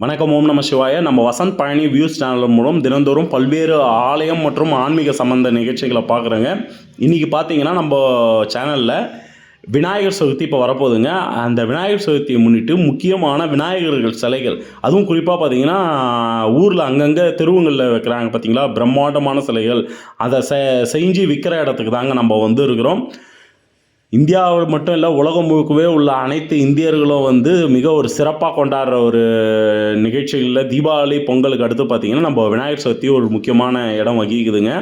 வணக்கம் ஓம் நம சிவாய. நம்ம வசந்த் பழனி வியூஸ் சேனல் மூலம் தினந்தோறும் பல்வேறு ஆலயம் மற்றும் ஆன்மீக சம்பந்த நிகழ்ச்சிகளை பார்க்குறோங்க. இன்றைக்கி பார்த்தீங்கன்னா நம்ம சேனலில் விநாயகர் சதுர்த்தி இப்போ வரப்போகுதுங்க. அந்த விநாயகர் சதுர்த்தியை முன்னிட்டு முக்கியமான விநாயகர்கள் சிலைகள். அதுவும் குறிப்பாக பார்த்தீங்கன்னா ஊரில் அங்கங்கே தெருவுங்களில் வைக்கிறாங்க பார்த்தீங்களா? பிரம்மாண்டமான சிலைகள். அதை செ செஞ்சு விற்கிற இடத்துக்கு தாங்க நம்ம வந்து இருக்கிறோம் இந்தியாவில் மட்டும் இல்லை உலகம் முழுக்கவே உள்ள அனைத்து இந்தியர்களும் வந்து மிக ஒரு சிறப்பாக கொண்டாடுற ஒரு நிகழ்ச்சிகளில் தீபாவளி பொங்கலுக்கு அடுத்து பார்த்திங்கன்னா நம்ம விநாயகர் சதுர்த்தி ஒரு முக்கியமான இடம் வகிக்குதுங்க.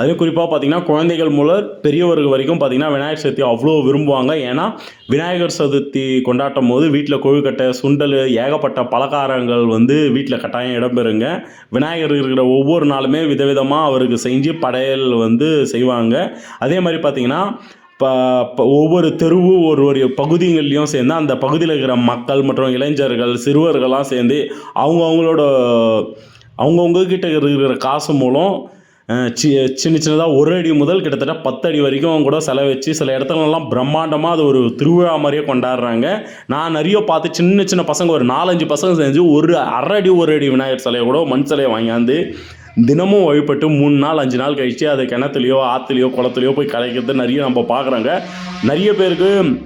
அதே குறிப்பாக பார்த்திங்கன்னா குழந்தைகள் முதல் பெரியவர்கள் வரைக்கும் பார்த்திங்கன்னா விநாயகர் சதுர்த்தி அவ்வளோ விரும்புவாங்க. ஏன்னா விநாயகர் சதுர்த்தி கொண்டாட்டும் போது வீட்டில் கொழுக்கட்டை சுண்டல் ஏகப்பட்ட பலகாரங்கள் வந்து வீட்டில் கட்டாயம் இடம்பெறுங்க. விநாயகர் இருக்கிற ஒவ்வொரு நாளுமே விதவிதமாக அவருக்கு செஞ்சு படையல் வந்து செய்வாங்க. அதே மாதிரி பார்த்திங்கன்னா ஒவ்வொரு தெருவும் ஒரு ஒரு பகுதிகள்லையும் சேர்ந்து அந்த பகுதியில் இருக்கிற மக்கள் மற்றும் இளைஞர்கள் சிறுவர்கள்லாம் சேர்ந்து அவங்க அவங்களோட அவங்கவுங்க கிட்ட இருக்கிற காசு மூலம் சி சின்ன சின்னதாக ஒரு அடி முதல் கிட்டத்தட்ட பத்து அடி வரைக்கும் கூட செலவச்சு சில இடத்துலலாம் பிரம்மாண்டமாக அது ஒரு திருவிழா மாதிரியே கொண்டாடுறாங்க. நான் நிறைய பார்த்து சின்ன சின்ன பசங்க ஒரு நாலஞ்சு பசங்க செஞ்சு ஒரு அரை அடி ஒரு அடி விநாயகர் சிலையை கூட மண் சிலையை வாங்கியாந்து தினமும் வழிபட்டு மூணு நாள் அஞ்சு நாள் கழித்து அதை கிணத்துலையோ ஆற்றுலையோ குளத்துலையோ போய் கலைக்கிறது நிறைய நம்ம பார்க்குறாங்க நிறைய பேருக்கு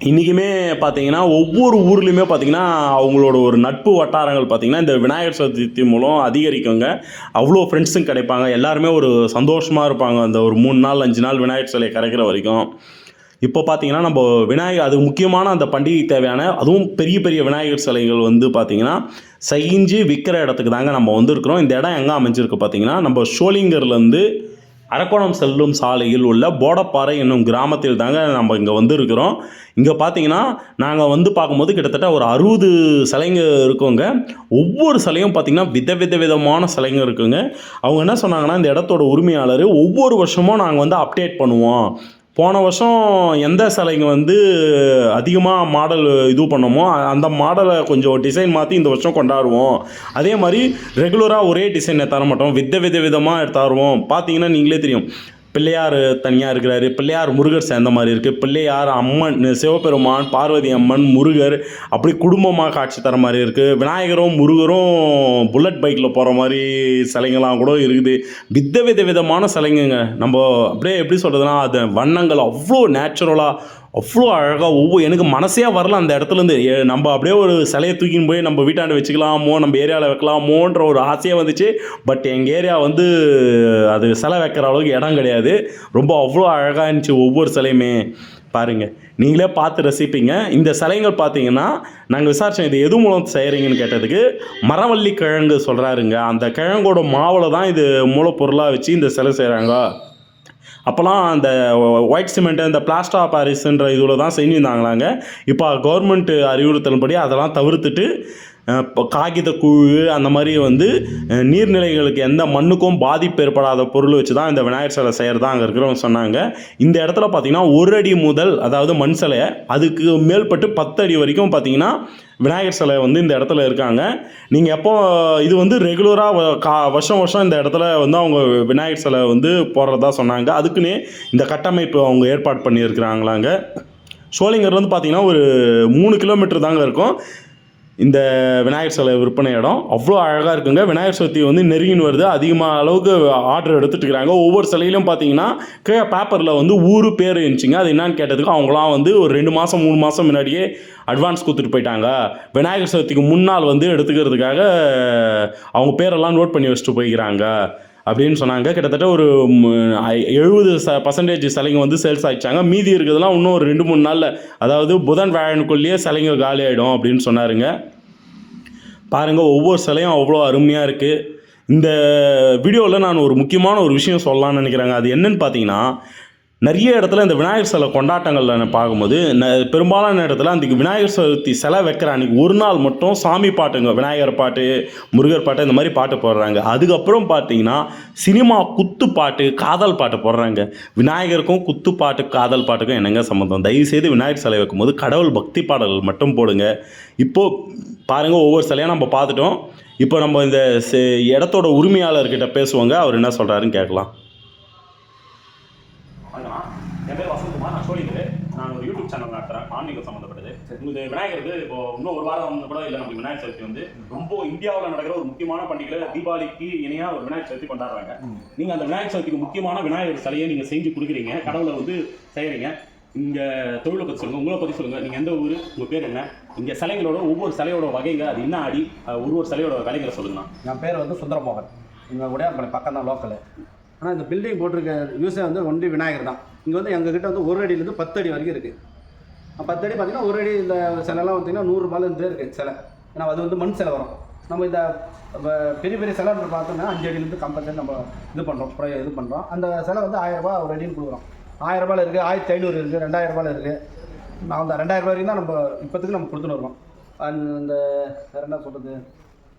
இன்றைக்குமே பார்த்தீங்கன்னா ஒவ்வொரு ஊர்லேயுமே பார்த்தீங்கன்னா அவங்களோட ஒரு நட்பு வட்டாரங்கள் பார்த்தீங்கன்னா இந்த விநாயகர் சதுர்த்தி மூலம் அதிகரிக்குங்க. அவ்வளோ ஃப்ரெண்ட்ஸும் கிடைப்பாங்க. எல்லாருமே ஒரு சந்தோஷமாக இருப்பாங்க. அந்த ஒரு மூணு நாள் அஞ்சு நாள் விநாயகர் சிலையை கரைக்கிற வரைக்கும். இப்போ பார்த்தீங்கன்னா நம்ம விநாயகர் அது முக்கியமான அந்த பண்டிகை தேவையான அதுவும் பெரிய பெரிய விநாயகர் சிலைகள் வந்து பார்த்தீங்கன்னா செஞ்சு விற்கிற இடத்துக்கு தாங்க நம்ம வந்திருக்கிறோம். இந்த இடம் எங்கே அமைஞ்சிருக்கு பார்த்தீங்கன்னா நம்ம ஷோலிங்கர்லேருந்து அரக்கோணம் செல்லும் சாலையில் உள்ள போடப்பாறை என்னும் கிராமத்தில் தாங்க நம்ம இங்கே வந்திருக்கிறோம். இங்கே பார்த்தீங்கன்னா நாங்கள் வந்து பார்க்கும்போது கிட்டத்தட்ட ஒரு அறுபது சிலைங்க இருக்குங்க. ஒவ்வொரு சிலையும் பார்த்திங்கன்னா வித வித விதமான சிலைங்க இருக்குங்க. அவங்க என்ன சொன்னாங்கன்னா இந்த இடத்தோட உரிமையாளர் ஒவ்வொரு வருஷமும் நாங்கள் வந்து அப்டேட் பண்ணுவோம். போன வருஷம் எந்த சிலைங்க வந்து அதிகமாக மாடல் இது பண்ணோமோ அந்த மாடலை கொஞ்சம் டிசைன் மாற்றி இந்த வருஷம் கொண்டாடுவோம். அதே மாதிரி ரெகுலராக ஒரே டிசைனை தர மாட்டோம் வித வித விதமாக தருவோம் பார்த்தீங்கன்னா நீங்களே தெரியும். பிள்ளையார் தனியாக இருக்கிறாரு. பிள்ளையார் முருகர் சேர்ந்த மாதிரி இருக்குது பிள்ளையார் அம்மன் சிவபெருமான் பார்வதி அம்மன் முருகர் அப்படி குடும்பமாக காட்சி தர மாதிரி இருக்குது விநாயகரும் முருகரும் புல்லட் பைக்கில் போகிற மாதிரி சிலைங்கள்லாம் கூட இருக்குது. வித வித விதமான சிலைங்கங்க. நம்ம அப்படியே எப்படி சொல்கிறதுனா அது வண்ணங்கள் அவ்வளோ நேச்சுரலாக அவ்வளோ அழகாக ஒவ்வொரு எனக்கு மனசே வரல அந்த இடத்துலேருந்து நம்ம அப்படியே ஒரு சிலையை தூக்கின்னு போய் நம்ம வீட்டாண்டு வச்சுக்கலாமோ நம்ம ஏரியாவில் வைக்கலாமோன்ற ஒரு ஆசையே வந்துச்சு. பட் எங்கள் ஏரியா வந்து அது சிலை வைக்கிற அளவுக்கு இடம் கிடையாது. ரொம்ப அவ்வளோ அழகாக இருந்துச்சு ஒவ்வொரு சிலையுமே. பாருங்கள் நீங்களே பார்த்து ரசிப்பீங்க. இந்த சிலைகள் பார்த்தீங்கன்னா நாங்கள் விசாரிச்சோம் இது எது மூலம் செய்கிறீங்கன்னு கேட்டதுக்கு மரவள்ளி கிழங்கு சொல்கிறாருங்க அந்த கிழங்கோட மாவில் தான் இது மூலப்பொருளாக வச்சு இந்த சிலை செய்கிறாங்க அப்போல்லாம் அந்த ஒயிட் சிமெண்ட் இந்த பிளாஸ்டா பாரிஸ்ன்ற இதில் தான் செஞ்சுருந்தாங்களாங்க இப்போ கவர்மெண்ட் அறிவுறுத்தலின்படி அதெல்லாம் தவிர்த்துட்டு காகித குழு அந்த மாதிரி வந்து நீர்நிலைகளுக்கு எந்த மண்ணுக்கும் பாதிப்பு ஏற்படாத பொருள் வச்சு தான் இந்த விநாயகர் சிலை செய்கிறதா அங்கே இருக்கிறவங்க சொன்னாங்க. இந்த இடத்துல பார்த்தீங்கன்னா ஒரு அடி முதல் அதாவது மண் சிலையை அதுக்கு மேல்பட்டு பத்து அடி வரைக்கும் பார்த்தீங்கன்னா விநாயகர் சிலை வந்து இந்த இடத்துல இருக்காங்க. நீங்கள் எப்போ இது வந்து ரெகுலராக கா வருஷம் வருஷம் இந்த இடத்துல வந்து அவங்க விநாயகர் சிலை வந்து போடுறதா சொன்னாங்க. அதுக்குன்னே இந்த கட்டமைப்பு அவங்க ஏற்பாடு பண்ணியிருக்கிறாங்களாங்க. சோளிங்கர் வந்து பார்த்தீங்கன்னா ஒரு மூணு கிலோமீட்டர் தாங்க இருக்கும். இந்த விநாயகர் சிலை விற்பனை இடம். அவ்வளோ அழகாக இருக்குங்க. விநாயகர் சதுர்த்தி வந்து நெருங்கின்னு வருது. அதிகமாக அளவுக்கு ஆர்டர் எடுத்துகிட்டு இருக்கிறாங்க ஒவ்வொரு சிலையிலும் பார்த்தீங்கன்னா கீழே பேப்பரில் வந்து ஊர் பேர் இருந்துச்சுங்க. அது என்னன்னு கேட்டதுக்கு அவங்களாம் வந்து ஒரு ரெண்டு மாதம் மூணு மாதம் முன்னாடியே அட்வான்ஸ் கொடுத்துட்டு போயிட்டாங்க. விநாயகர் சதுர்த்திக்கு முன்னால் வந்து எடுத்துக்கிறதுக்காக அவங்க பேரெல்லாம் நோட் பண்ணி வச்சுட்டு போய்க்கிறாங்க. அப்படின்னு சொன்னாங்க. கிட்டத்தட்ட ஒரு எழுபது ச பர்சன்டேஜ் சிலைங்க வந்து சேல்ஸ் ஆகிச்சாங்க மீதி இருக்கிறதுலாம் இன்னும் ஒரு ரெண்டு மூணு நாளில் அதாவது புதன் வியாழனுக்குள்ளேயே சிலைங்க காலி ஆகிடும் அப்படின்னு சொன்னாருங்க. பாருங்கள் ஒவ்வொரு சிலையும் அவ்வளோ அருமையாக இருக்குது இந்த வீடியோவில் நான் ஒரு முக்கியமான ஒரு விஷயம் சொல்லலாம்னு நினைக்கிறேங்க. அது என்னன்னு பார்த்தீங்கன்னா நிறைய இடத்துல இந்த விநாயகர் சிலை கொண்டாட்டங்களில் பார்க்கும்போது ந பெரும்பாலான இடத்துல அந்த விநாயகர் சதுர்த்தி சிலை வைக்கிற அன்றைக்கி ஒரு நாள் மட்டும் சாமி பாட்டுங்க விநாயகர் பாட்டு முருகர் பாட்டு இந்த மாதிரி பாட்டு போடுறாங்க. அதுக்கப்புறம் பார்த்தீங்கன்னா சினிமா குத்து பாட்டு காதல் பாட்டு போடுறாங்க. விநாயகருக்கும் குத்து பாட்டு காதல் பாட்டுக்கும் என்னங்க சம்மந்தம் தயவுசெய்து விநாயகர் சிலை வைக்கும்போது கடவுள் பக்தி பாடல்கள் மட்டும் போடுங்க. இப்போது பாருங்கள் ஒவ்வொரு சிலையாக நம்ம பார்த்துட்டோம். இப்போ நம்ம இந்த செ- இடத்தோட உரிமையாளர்கிட்ட பேசுவாங்க. அவர் என்ன சொல்கிறாருன்னு கேட்கலாம். வணக்கம் என் பேர் வசந்த்குமார் நான் சோழிங்கர். நான் ஒரு யூடியூப் சேனல் நடத்துகிறேன் ஆன்மீகம் சம்மந்தப்பட்டது உங்களுக்கு விநாயகருக்கு இப்போ இன்னும் ஒரு வாரம் வந்து கூட இல்லை நமக்கு விநாயகர் சதுர்த்தி வந்து ரொம்ப இந்தியாவில் நடக்கிற ஒரு முக்கியமான பண்டிகை தீபாவளிக்கு இணையா ஒரு விநாயகர் சதுர்த்தி கொண்டாடுறாங்க. நீங்க அந்த விநாயகர் சதுர்த்திக்கு முக்கியமான விநாயகர் சிலையை நீங்க செஞ்சு கொடுக்குறீங்க கடவுளை வந்து செய்யறீங்க. இங்க தொழிலை பத்தி சொல்லுங்க உங்களை பத்தி சொல்லுங்க. நீங்க எந்த ஊர் உங்க பேர் என்ன? இங்க சிலைகளோட ஒவ்வொரு சிலையோட வகைங்க அது என்ன அடி ஒரு ஒரு சிலையோட விலைங்களை சொல்லுங்க என் பேர் வந்து சுந்தரமோகன். இங்கே உடையார்பாளையம் பக்கம் தான் லோக்கலு ஆனால் இந்த பில்டிங் போட்டிருக்க யூஸே வந்து ஒன்லி விநாயகர் தான். இங்கே வந்து எங்ககிட்ட வந்து ஒரு அடியிலேருந்து பத்து அடி வரைக்கும் இருக்குது பத்து அடி பார்த்தீங்கன்னா ஒரு அடி இந்த சிலைலாம் பார்த்தீங்கன்னா நூறுரூபாலேருந்து இருக்குது சிலை. ஏன்னா அது வந்து மண் சிலை வரும். நம்ம இந்த பெரிய பெரிய சிலை பார்த்தோம்னா அஞ்சு அடியிலேருந்து கம்பல்சரி நம்ம இது பண்ணுறோம் இது பண்ணுறோம் அந்த சிலை வந்து ஆயிரரூபா ஒரு அடின்னு கொடுக்குறோம். ஆயிரம் ரூபாயில் இருக்குது ஆயிரத்தி ஐநூறு இருக்குது ரெண்டாயிரம் ரூபாயில் இருக்குது நான் அந்த ரெண்டாயிரம் ரூபாய் வரைக்கும் தான் நம்ம இப்போத்துக்கு நம்ம கொடுத்துன்னு வருவோம். அந்த வேறு என்ன சொல்கிறது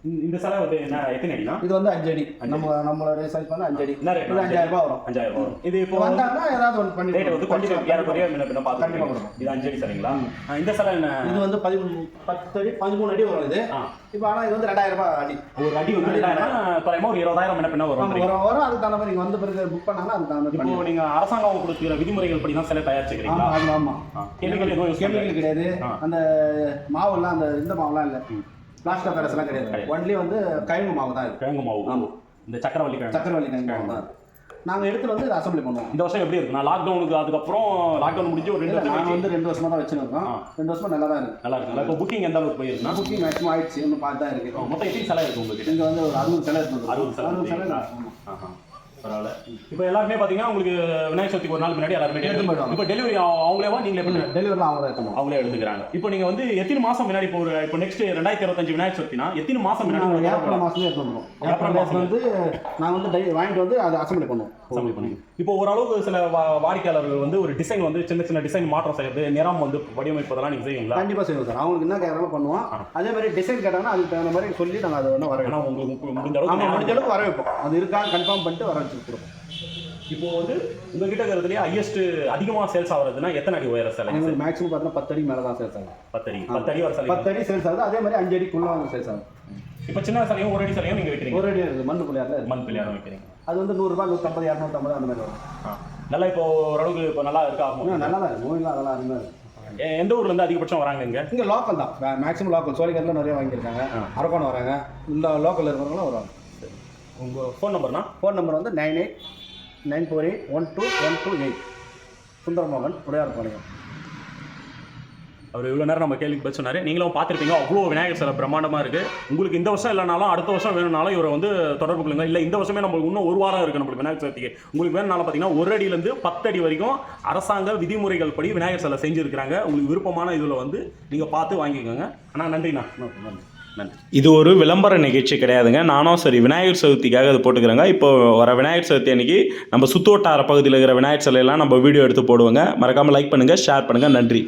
இந்த- இந்த சிலை வந்து என்ன எத்தனை அடினா? இது வந்து அஞ்சு அடி. நம்ம நம்மளோட சைஸ் பண்ண அஞ்சு அடி. என்ன rate? இது அஞ்சாயிரம் ரூபாய் வரும். அஞ்சாயிரம் ரூபாய் வரும். இது இப்போ வந்தாங்கன்னா ஏதாவது ஒன்று பண்ணி ரேட் வந்து கொஞ்சம் ஏறக்குறைய முன்ன பின்ன பார்த்து கொடுப்போம். இது அஞ்சு அடி சரிங்களா? இந்த சிலை என்ன? இது வந்து பதிமூணு பத்து அடி பதிமூணு அடி வரும் இது. இப்போ ஆனால் இது வந்து ரெண்டாயிரம் ரூபாய் அடி. ஒரு அடி வந்து ரெண்டாயிரம் குறையமா ஒரு இருபதாயிரம் முன்ன பின்ன வரும் வரும் வரும். அதுக்கு தகுந்த மாதிரி இங்கே வந்த பிறகு புக் பண்ணாங்கன்னா அதுக்கு தகுந்த மாதிரி இப்போ பண்ணி நீங்க அரசாங்கம் கொடுக்கிற விதிமுறைகள் படி தான் சிலை தயாரிச்சுக்கிறீங்களா ஆமாம் ஆமாம் கெமிக்கல் எதுவும் கெமிக்கல் கிடையாது. அந்த மாவுலாம் அந்த இந்த மாவுலாம் இல்லை. பிளாஸ்டர் பேரஸ்லாம் கிடையாது. கிடையாது. ஒன்லி வந்து கழிவு மாவு தான் இது. கிழங்கு மாவு. ஆமா. இந்த சக்கரவள்ளி கிழங்கு. சக்கரவள்ளி கழிவு மாவு தான். நாங்கள் எடுத்துட்டு வந்து அசம்பிளி பண்ணுவோம். இந்த வருஷம் எப்படி இருக்குன்னா லாக்டவுனுக்கு அதுக்கப்புறம் லாக்டவுன் முடிஞ்சு ஒரு ரெண்டு நாங்கள் வந்து ரெண்டு வருஷமா தான் வச்சுருக்கோம். ரெண்டு வருஷமா நல்லா தான் இருக்கு. நல்லா இருக்குங்களா இப்போ புக்கிங் எந்த அளவுக்கு போயிருக்குன்னா? புக்கிங் மேக்ஸிமம் ஆயிடுச்சு. இன்னும் பார்த்து தான் இருக்கு. மொத்தம் எத்தனை சிலை இருக்கு உங்ககிட்ட? இங்கே வந்து ஒரு அறுபது சிலை எடுத்து அறுபது சிலை அறுபது சிலை இருக்குங்களா? ஆமா. ஆஹா. பரவாயில்ல. இப்போ எல்லாருமே பாத்தீங்கன்னா உங்களுக்கு விநாயகர் சதுர்த்திக்கு ஒரு நாள் முன்னாடி எல்லாருமே. இப்போ டெலிவரி அவங்களேவா? நீங்களே பண்ணுங்க. டெலிவரிலாம் அவங்க தான் எடுக்கணும் அவங்களே எடுத்துக்கிறாங்க. இப்போ நீங்க வந்து எத்தனை மாசம் முன்னாடி இப்போ ஒரு இப்போ நெக்ஸ்ட் ரெண்டாயிரத்தி இருபத்தஞ்சு விநாயகர் சதுர்த்தினா எத்தனை மாசம் முன்னாடி நாங்கள் ஏப்ரல் மாதத்துல எடுத்து வந்துடும் ஏப்ரல் மாதம் வந்து நாங்கள் வந்து வாங்கிட்டு வந்து அதை அசம்பிளி பண்ணுவோம். அசம்பிளி பண்ணி. இப்போ ஓரளவுக்கு சில வாடிக்கையாளர்கள் வந்து ஒரு டிசைன் வந்து சின்ன சின்ன டிசைன் மாற்றம் செய்யறது நிறம் வந்து வடிவமைப்பதெல்லாம் நீங்க செய்வீங்களா? கண்டிப்பாக செய்வோம் சார். அவங்களுக்கு என்ன கேட்கறாலும் பண்ணுவோம். அதே மாதிரி டிசைன் கேட்டாங்கன்னா அதுக்கு தகுந்த மாதிரி சொல்லி நாங்கள் அதை வந்து வர உங்களுக்கு முடிஞ்ச அளவுக்கு முடிஞ்ச அளவுக்கு வர வைப்போம் அது இருக்கா கன்ஃபார்ம் பண்ணிட்டு வர வச்சு கொடுப்போம். இப்போ வந்து உங்ககிட்ட இருக்கிறதுலயே ஹையஸ்ட் அதிகமா சேல்ஸ் ஆகுறதுன்னா எத்தனை அடி உயர சிலை எங்களுக்கு மேக்ஸிமம் பார்த்தீங்கன்னா பத்து அடி மேலே தான் சேல்ஸ் ஆகும் பத்தடி பத்தடி வர சிலை பத்து அடி சேல்ஸ் ஆகுது. அதே மாதிரி அஞ்சு அடிக்குள்ளே வந்து சேல்ஸ் ஆகும். இப்போ சின்ன சிலையும் ஒரு அடி சிலையும் நீங்க வைக்கிறீங்க. ஒரு அடி இருக்குது மண் புள்ளியாரில் மண் பிள்ளையாரம் வைக்கிறீங்க. அது வந்து நூறுரூபா நூற்றம்பது இரநூத்தம்பது அந்த மாதிரி வரும். நல்லா இப்போ ஓரளவுக்கு இப்போ நல்லா இருக்கா? நல்லா தான் நோயெல்லாம் அதெல்லாம் எ- எந்த ஊர்ல இருந்து அதிகபட்சம் வராங்க இங்க? இங்கே லோக்கல் தான். மேக்ஸிமம் லோக்கல் சோழிகரில் நிறைய வாங்கியிருக்காங்க. அரக்கோணம் வராங்க. இந்த லோக்கலில் இருக்கிறவங்களும் வருவாங்க. உங்க ஃபோன் நம்பர்னா ஃபோன் நம்பர் வந்து nine eight nine four eight one two one two eight Sundaramohan Udayarpalayam அவர் இவ்வளோ நேரம் நம்ம கேள்விக்கு பதில் சொன்னாரு. நீங்களும் பார்த்துருப்பீங்க அவ்வளோ விநாயகர் சிலை பிரம்மாண்டமாக இருக்கு. உங்களுக்கு இந்த வருஷம் இல்லைனாலும் அடுத்த வருஷம் வேணும்னாலும் இவரை வந்து தொடர்பு கொள்ளுங்க. இல்லை இந்த வருஷமே நம்மளுக்கு இன்னும் ஒரு வாரம் இருக்கு நம்மளுக்கு விநாயகர் சதுர்த்திக்கு. உங்களுக்கு வேணும்னாலும் பார்த்தீங்கன்னா ஒரு அடியிலேருந்து பத்து அடி வரைக்கும் அரசாங்க விதிமுறைகள் படி விநாயகர் சிலை செஞ்சுருக்கிறாங்க. உங்களுக்கு விருப்பமான இதில் வந்து நீங்கள் பார்த்து வாங்கிக்கோங்க. ஆனால் நன்றிண்ணா. நன்றி. நன்றி. இது ஒரு விளம்பர நிகழ்ச்சி கிடையாதுங்க. நானும் சரி விநாயகர் சதுர்த்திக்காக இது போட்டுக்கிறேங்க. இப்போ வர விநாயகர் சதுர்த்தி அன்னைக்கு நம்ம சுத்தோட்டார பகுதியில் இருக்கிற விநாயகர் சிலையெல்லாம் நம்ம வீடியோ எடுத்து போடுவோங்க. மறக்காமல் லைக் பண்ணுங்கள் ஷேர் பண்ணுங்கள் நன்றி.